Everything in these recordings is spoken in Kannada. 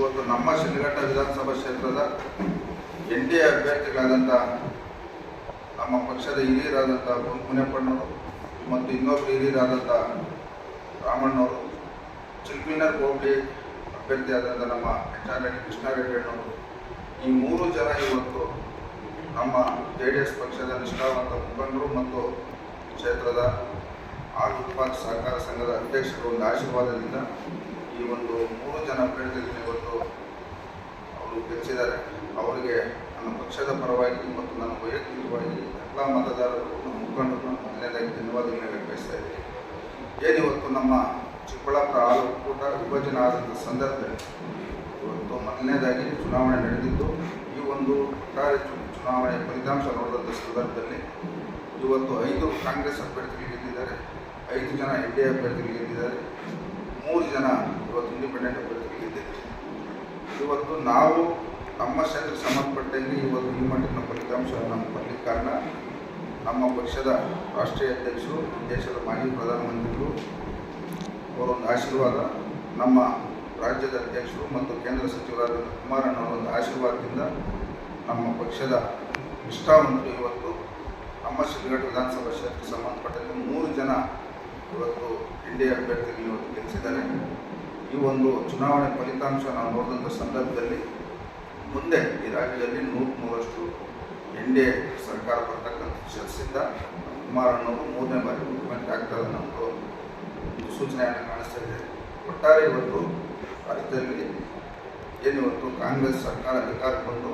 ಇವತ್ತು ನಮ್ಮ ಶನಿಘಟ್ಟ ವಿಧಾನಸಭಾ ಕ್ಷೇತ್ರದ ಎನ್ ಡಿ ಎ ಅಭ್ಯರ್ಥಿಗಳಾದಂಥ ನಮ್ಮ ಪಕ್ಷದ ಹಿರಿಯರಾದಂಥ ಮುನಿಯಪ್ಪಣ್ಣವರು ಮತ್ತು ಇನ್ನೊಬ್ಬರು ಹಿರಿಯರಾದಂಥ ರಾಮಣ್ಣವರು, ಚಿಲ್ಪಿನರ್ ಹೋಬಳಿ ಅಭ್ಯರ್ಥಿಯಾದಂಥ ನಮ್ಮ ಎಚ್ ಆರ್ ರೆಡ್ಡಿ ಕೃಷ್ಣಾರೆಡ್ಡಿಯಣ್ಣವರು. ಈ ಮೂರು ಜನ ಇವತ್ತು ನಮ್ಮ ಜೆ ಡಿ ಎಸ್ ಪಕ್ಷದ ನಿಷ್ಠಾವಂತ ಮುಖಂಡರು ಮತ್ತು ಕ್ಷೇತ್ರದ ಹಾಲು ಉತ್ಪಾದಕ ಸಹಕಾರ ಸಂಘದ ಅಧ್ಯಕ್ಷರ ಒಂದು ಆಶೀರ್ವಾದದಿಂದ ಈ ಒಂದು ಮೂರು ಜನ ಅಭ್ಯರ್ಥಿಗಳನ್ನು ಇವತ್ತು ಅವರು ಗೆಲ್ಲಿಸಿದ್ದಾರೆ ಅವರಿಗೆ ನನ್ನ ಪಕ್ಷದ ಪರವಾಗಿ ಮತ್ತು ನನ್ನ ವೈಯಕ್ತಿಕವಾಗಿ ಎಲ್ಲ ಮತದಾರರು ನಮ್ಮ ಮುಖಂಡರು ಮೊದಲನೇದಾಗಿ ಧನ್ಯವಾದಗಳನ್ನು ವ್ಯಕ್ತಪಡಿಸ್ತಾ ಇದ್ದೀನಿ. ಏನಿವತ್ತು ನಮ್ಮ ಚಿಕ್ಕಬಳ್ಳಾಪುರ ಹಾಲು ಒಕ್ಕೂಟ ವಿಭಜನೆ ಆದಂಥ ಸಂದರ್ಭದಲ್ಲಿ ಇವತ್ತು ಮೊದಲನೇದಾಗಿ ಚುನಾವಣೆ ನಡೆದಿದ್ದು, ಈ ಒಂದು ಒಟ್ಟಾರೆ ಚುನಾವಣೆ ಫಲಿತಾಂಶ ನೋಡಿದಂಥ ಸಂದರ್ಭದಲ್ಲಿ ಇವತ್ತು ಐದು ಕಾಂಗ್ರೆಸ್ ಅಭ್ಯರ್ಥಿಗಳು ಗೆದ್ದಿದ್ದಾರೆ. ಐದು ಜನ ಎನ್ ಡಿ ಎ ಅಭ್ಯರ್ಥಿಗಳು ಗೆದ್ದಿದ್ದಾರೆ. ಮೂರು ಜನ ಇವತ್ತು ಇಂಡಿಪೆಂಡೆಂಟ್ ಅಭ್ಯರ್ಥಿಗಳು ಇವತ್ತು ನಾವು ನಮ್ಮ ಕ್ಷೇತ್ರಕ್ಕೆ ಸಂಬಂಧಪಟ್ಟಲ್ಲಿ ಇವತ್ತು ಈ ಮಟ್ಟಿನ ಫಲಿತಾಂಶ ನಮ್ಮ ಬರಲಿಕ್ಕೆ ಕಾರಣ ನಮ್ಮ ಪಕ್ಷದ ರಾಷ್ಟ್ರೀಯ ಅಧ್ಯಕ್ಷರು, ದೇಶದ ಮಾಜಿ ಪ್ರಧಾನಮಂತ್ರಿಗಳು ಅವರೊಂದು ಆಶೀರ್ವಾದ, ನಮ್ಮ ರಾಜ್ಯದ ಅಧ್ಯಕ್ಷರು ಮತ್ತು ಕೇಂದ್ರ ಸಚಿವರಾದ ಕುಮಾರಣ್ಣವರ ಅವರೊಂದು ಆಶೀರ್ವಾದದಿಂದ ನಮ್ಮ ಪಕ್ಷದ ನಿಷ್ಠಾವಂತರು ಇವತ್ತು ನಮ್ಮ ಶಿಲ್ಘಟ್ಟ ವಿಧಾನಸಭಾ ಕ್ಷೇತ್ರಕ್ಕೆ ಸಂಬಂಧಪಟ್ಟಂತೆ ಮೂರು ಜನ ಇವತ್ತು ಎನ್ ಡಿ ಎ ಅಭ್ಯರ್ಥಿಗಳು ಇವತ್ತು ಗೆಲ್ಲಿಸಿದ್ದಾರೆ ಈ ಒಂದು ಚುನಾವಣೆ ಫಲಿತಾಂಶ ನಾವು ನೋಡಿದಂಥ ಸಂದರ್ಭದಲ್ಲಿ ಮುಂದೆ ಈ ರಾಜ್ಯದಲ್ಲಿ ನೂರು ನೂರಷ್ಟು ಎನ್ ಡಿ ಎ ಸರ್ಕಾರ ಬರ್ತಕ್ಕಂಥ ಶಸ್ಸಿಂದ ಕುಮಾರಣ್ಣವರು ಮೂರನೇ ಬಾರಿ ಮುಖ್ಯಮಂತ್ರಿ ಆಗ್ತಾರೆ ನಮ್ಮದು ಸೂಚನೆಯನ್ನು ಕಾಣಿಸ್ತಾ ಇದೆ. ಒಟ್ಟಾರೆ ಇವತ್ತು ರಾಜ್ಯದಲ್ಲಿ ಏನಿವತ್ತು ಕಾಂಗ್ರೆಸ್ ಸರ್ಕಾರ ಅಧಿಕಾರಕ್ಕೆ ಬಂದು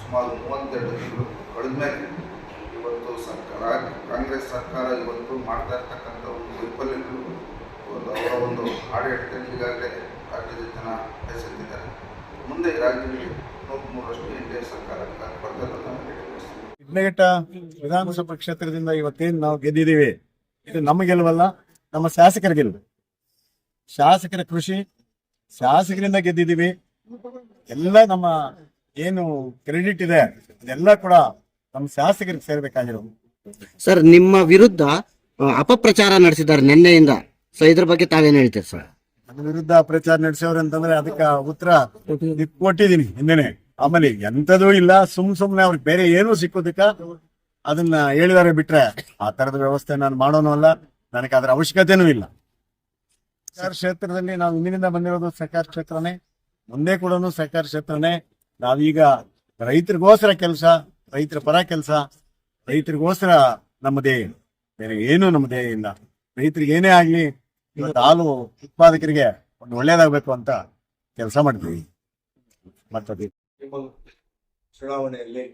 ಸುಮಾರು ಮೂವತ್ತೆರಡು ತಿಂಗಳು ಕಳೆದ ಮೇಲೆ ಇವತ್ತು ಸರ್ಕಾರ, ಕಾಂಗ್ರೆಸ್ ಸರ್ಕಾರ ಇವತ್ತು ಮಾಡ್ತಾ ಇರ್ತಕ್ಕಂಥ ಒಂದು ವೈಫಲ್ಯಗಳು ಒಂದು ಅವರ ಒಂದು ಆಡಳಿತದಲ್ಲಿ ಈಗಾಗಲೇ ರಾಜ್ಯದ ಜನ ಬಯಸುತ್ತಿದ್ದಾರೆ. ಮುಂದೆ ರಾಜ್ಯದಲ್ಲಿ ನೂರ ಮೂರಷ್ಟು ಎನ್ ಡಿ ಎ ಸರ್ಕಾರ. ಶಿಡ್ಲಘಟ್ಟ ವಿಧಾನಸಭಾ ಕ್ಷೇತ್ರದಿಂದ ಇವತ್ತೇನು ನಾವು ಗೆದ್ದಿದ್ದೀವಿ? ಇದು ನಮ್ಮ ಗೆಲುವಲ್ಲ ನಮ್ಮ ಶಾಸಕರ ಗೆಲುವು ಶಾಸಕರ ಕೃಷಿ, ಶಾಸಕರಿಂದ ಗೆದ್ದಿದ್ದೀವಿ. ಎಲ್ಲ ನಮ್ಮ ಏನು ಕ್ರೆಡಿಟ್ ಇದೆ, ಅದೆಲ್ಲ ಕೂಡ ನಮ್ಮ ಶಾಸಕರಿಗೆ ಸೇರ್ಬೇಕಾಗಿರೋದು ಸರ್ ನಿಮ್ಮ ವಿರುದ್ಧ ಆ, ಅಪಪ್ರಚಾರ ನಡೆಸಿದ್ದಾರೆ ನಿನ್ನೆಯಿಂದ. ಸೊ ಇದ್ರ ಬಗ್ಗೆ ತಾವೇನ್ ಹೇಳ್ತೀರಿ ಸರ್? ನನ್ನ ವಿರುದ್ಧ ಪ್ರಚಾರ ನಡೆಸೋರು ಅಂತಂದ್ರೆ ಅದಕ್ಕೆ ಉತ್ತರ ಇದ್ ಕೊಟ್ಟಿದ್ದೀನಿ ಹಿಂದೆನೆ ಆಮೇಲೆ ಎಂತದೂ ಇಲ್ಲ ಸುಮ್ ಸುಮ್ನೆ ಅವ್ರಿಗೆ ಬೇರೆ ಏನೂ ಸಿಕ್ಕೋದಕ್ಕ ಅದನ್ನ ಹೇಳಿದಾರೆ ಬಿಟ್ರೆ ಆ ತರದ ವ್ಯವಸ್ಥೆ ನಾನು ಮಾಡೋನು ಅಲ್ಲ ನನಗೆ ಅದರ ಅವಶ್ಯಕತೆನೂ ಇಲ್ಲ. ಸರ್ಕಾರ ಕ್ಷೇತ್ರದಲ್ಲಿ ನಾವು ಹಿಂದಿನಿಂದ ಬಂದಿರೋದು ಸರ್ಕಾರ ಕ್ಷೇತ್ರನೇ ಮುಂದೆ ಕೂಡ ಸರ್ಕಾರ ಕ್ಷೇತ್ರನೇ. ನಾವೀಗ ರೈತರಿಗೋಸ್ಕರ ಕೆಲಸ ರೈತರ ಪರ ಕೆಲಸ, ರೈತರಿಗೋಸ್ಕರ ನಮ್ಮದೇ ಬೇರೆ ಏನು ನಮ್ಮದೇ ಇಲ್ಲ. ರೈತರಿಗೆ ಏನೇ ಆಗ್ಲಿ ಇವತ್ತು ಹಾಲು ಉತ್ಪಾದಕರಿಗೆ ಒಂದು ಒಳ್ಳೇದಾಗಬೇಕು ಅಂತ ಕೆಲಸ ಮಾಡಿದ್ವಿ ಮತ್ತೆ ಚುನಾವಣೆಯಲ್ಲಿ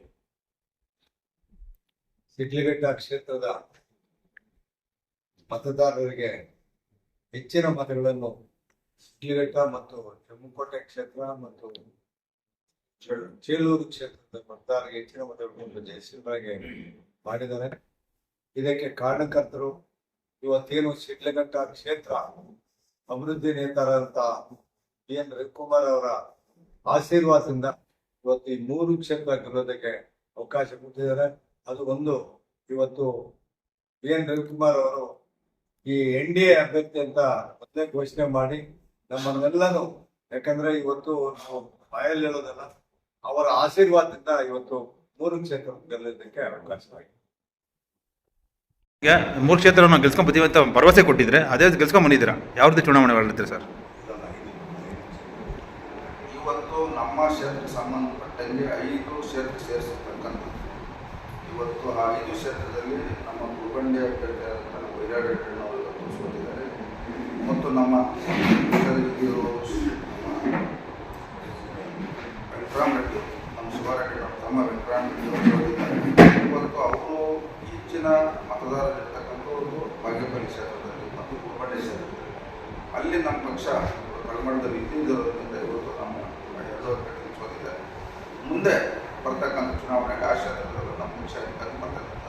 ಸಿಡ್ಲಿಘಟ್ಟ ಕ್ಷೇತ್ರದ ಮತದಾರರಿಗೆ ಹೆಚ್ಚಿನ ಮತಗಳನ್ನು ಸಿಡ್ಲಿಘಟ್ಟ ಮತ್ತು ಕೆಮ್ಮುಕೋಟೆ ಕ್ಷೇತ್ರ ಮತ್ತು ಚೇಳೂರು ಕ್ಷೇತ್ರದ ಮತದಾರರಿಗೆ ಹೆಚ್ಚಿನ ಮತಗಳನ್ನು ಜಯಸಿಂಹಗೆ ಮಾಡಿದ್ದಾರೆ. ಇದಕ್ಕೆ ಕಾರಣಕರ್ತರು ಇವತ್ತೇನು ಶಿಡ್ಲಘಟ್ಟ ಕ್ಷೇತ್ರ ಅಭಿವೃದ್ಧಿ ನೇತಾರಂತ ಬಿ ಎನ್. ರವಿಕುಮಾರ್ ಅವರ ಆಶೀರ್ವಾದದಿಂದ ಇವತ್ತು ಈ ಮೂರು ಕ್ಷೇತ್ರ ಗೆಲ್ಲೋದಕ್ಕೆ ಅವಕಾಶ ಕೊಟ್ಟಿದ್ದಾರೆ. ಅದು ಒಂದು, ಇವತ್ತು ಬಿ ಎನ್. ರವಿಕುಮಾರ್ ಅವರು ಈ ಎನ್. ಡಿ. ಎ ಅಭ್ಯರ್ಥಿ ಅಂತ ಮೊದಲೇ ಘೋಷಣೆ ಮಾಡಿ ನಮ್ಮನ್ನೆಲ್ಲನೂ, ಯಾಕಂದ್ರೆ ಇವತ್ತು ನಾವು ಬಾಯಲ್ಲಿ ಹೇಳೋದಲ್ಲ ಅವರ ಆಶೀರ್ವಾದದಿಂದ ಇವತ್ತು ಮೂರು ಕ್ಷೇತ್ರ ಗೆಲ್ಲೋದಕ್ಕೆ ಅವಕಾಶವಾಗಿದೆ. ಈಗ ಮೂರು ಕ್ಷೇತ್ರವನ್ನು ಗೆಲ್ಸ್ಕೊಂಡ್ ಬರ್ತೀವಿ ಅಂತ ಭರವಸೆ ಕೊಟ್ಟಿದ್ರೆ ಅದೇ ಗೆಲ್ಸ್ಕೊಂಡ್ ಬಂದಿದ್ದೀರಾ? ಯಾವ್ದು ರೀತಿ ಚುನಾವಣೆ ಸರ್? ಇವತ್ತು ನಮ್ಮ ಕ್ಷೇತ್ರಕ್ಕೆ ಸಂಬಂಧಪಟ್ಟಂಗೆ ಐದು ಕ್ಷೇತ್ರ ಸೇರಿಸಿರ್ತಕ್ಕಂಥ ಇವತ್ತು ಆ ಐದು ಕ್ಷೇತ್ರದಲ್ಲಿ ನಮ್ಮ ಗುಲ್ಬಂಡೆ ಅಭ್ಯರ್ಥಿಯಾದಂಥ ವೈರಾಡ್ ಇವತ್ತು ಸೋತಿದ್ದಾರೆ. ಮತ್ತು ನಮ್ಮ ವೆಂಕಟರಾಮ್ ರೆಡ್ಡಿ ನಮ್ಮ ಶಿವರೆಡ್ಡಿನವರು ತಮ್ಮ ವೆಂಕಟರಾಮ್ ರೆಡ್ಡಿ ಇವತ್ತು ಅವರು ಹೆಚ್ಚಿನ ಮತದಾರರಿರ್ತಕ್ಕಂಥವ್ರು ಬಾಗೇಪಲ್ಲಿ ಕ್ಷೇತ್ರದಲ್ಲಿ ಮತ್ತು ಗುಲ್ಬಂಡೆ ಕ್ಷೇತ್ರದಲ್ಲಿ ಅಲ್ಲಿ ನಮ್ಮ ಪಕ್ಷ ಕಳಮಳದಲ್ಲಿ ಇದ್ದಿದ್ದರಿಂದ ಇವತ್ತು ನಮ್ಮ ಎರಡು ಸೋತಿದ್ದಾರೆ ಮುಂದೆ ಬರ್ತಕ್ಕಂಥ ಚುನಾವಣೆಗೆ ಆ ಕ್ಷೇತ್ರದಲ್ಲೂ ನಮ್ಮ ಪಕ್ಷ ಬರ್ತಕ್ಕಂಥ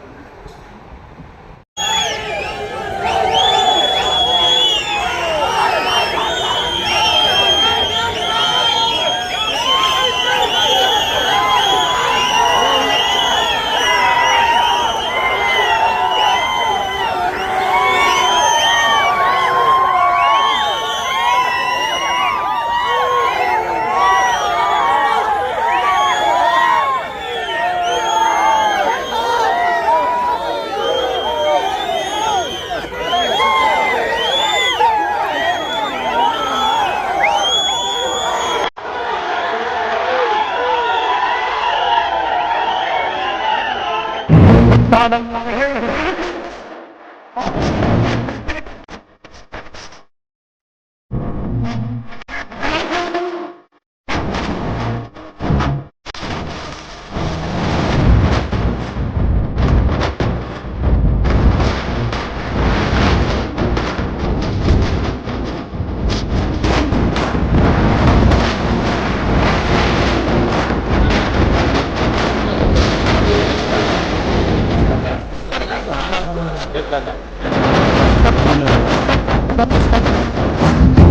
Subhanallah.